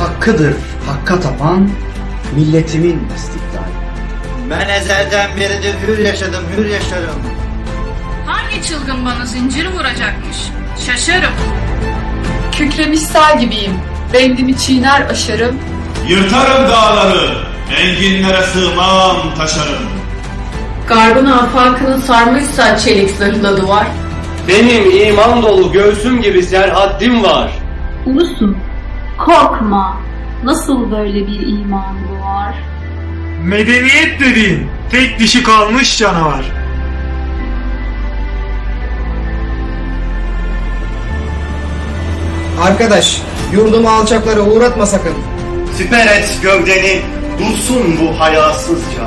Hakkıdır hakka tapan milletimin istiklali. Ben ezelden beridir hür yaşadım, hür yaşarım. Hangi çılgın bana zincir vuracakmış? Şaşarım. Kükremiş sağ gibiyim. Bendimi çiğner aşarım. Yırtarım dağları, enginlere sığmam taşarım. Garbın afakını sarmışsa çelik zırhlı duvar. Benim iman dolu göğsüm gibi serhaddim var. Ulusun, korkma. Nasıl böyle bir iman doğar? Medeniyet dediğin tek dişi kalmış canavar. Arkadaş, yurdumu alçaklara uğratma sakın. Siper et gövdeni, dursun bu hayasızca.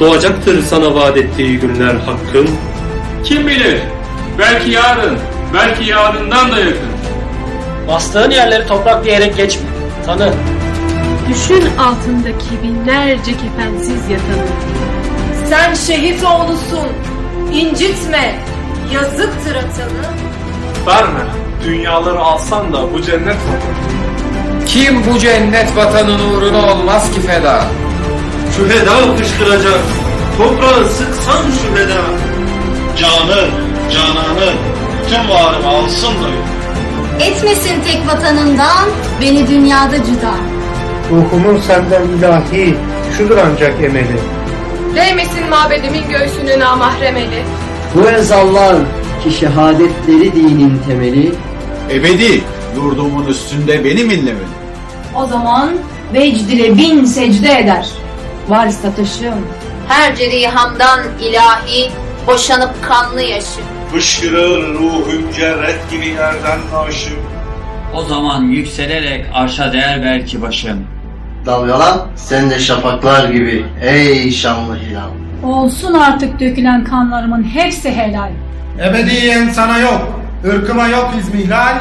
Doğacaktır sana vaat ettiği günler hakkın. Kim bilir? Belki yarın, belki yarından da yakın. Bastığın yerleri toprak diyerek geçme. Tanı. Düşün altındaki binlerce kefensiz yatanı. Sen şehit oğlusun, incitme, yazıktır atanı. Verme. Dünyaları alsan da bu cennet vatanı. Kim bu cennet vatanın uğruna olmaz ki feda? Şu heda kışkıracak, toprağı sıksan şu heda. Canı, cananı, tüm varım alsın da yok. Etmesin tek vatanından, beni dünyada cüda. Ruhumun senden ilahi, şudur ancak emeli. Değmesin mabedimin göğsüne namahremeli. Bu ezallar ki şehadetleri dinin temeli, Ebedi, yurdumun üstünde benim illemim. O zaman vecdile bin secde eder. Varis taşım. Her cerihamdan ilahi, boşanıp kanlı yaşı. Fışkırır ruhum cerret gibi yerden aşık. O zaman yükselerek arşa değer belki başım. Dalgalan, sen de şafaklar gibi ey şanlı hilal. Olsun artık dökülen kanlarımın hepsi helal. Ebediyen sana yok, ırkıma yok izmihlal.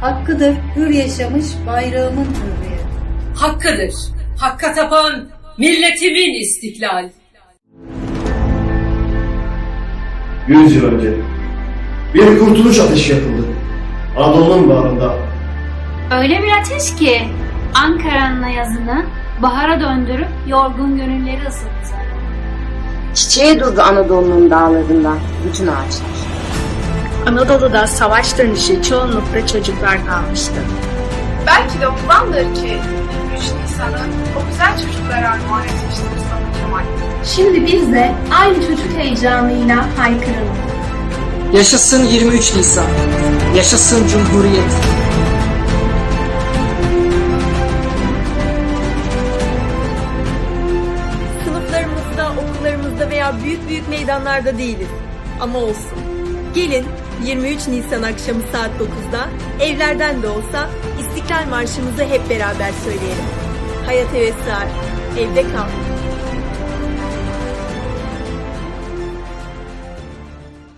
Hakkıdır hür yaşamış bayrağımın hürriyeti. Hakkıdır, hakka tapan milletimin istiklal. Yüz yıl önce bir kurtuluş ateşi yakıldı. Anadolu'nun bağrında. Öyle bir ateş ki Ankara'nın yazını bahara döndürüp yorgun gönülleri ısıttı. Çiçeğe durdu Anadolu'nun dağlarında bütün ağaçlar. Anadolu'da savaş dönüşü çoğunlukla çocuklar kalmıştı. Belki de ondandır ki 23 Nisan'ı o güzel çocuklara armağan etmiştir Mustafa Kemal. Şimdi biz de aynı çocuk heyecanıyla haykıralım. Yaşasın 23 Nisan, yaşasın Cumhuriyet. Sınıflarımızda, okullarımızda veya büyük büyük meydanlarda değiliz. Ama olsun. Gelin 23 Nisan akşamı saat 9'da evlerden de olsa İstiklal Marşımızı hep beraber söyleyelim. Hayat hevesler, evde kal.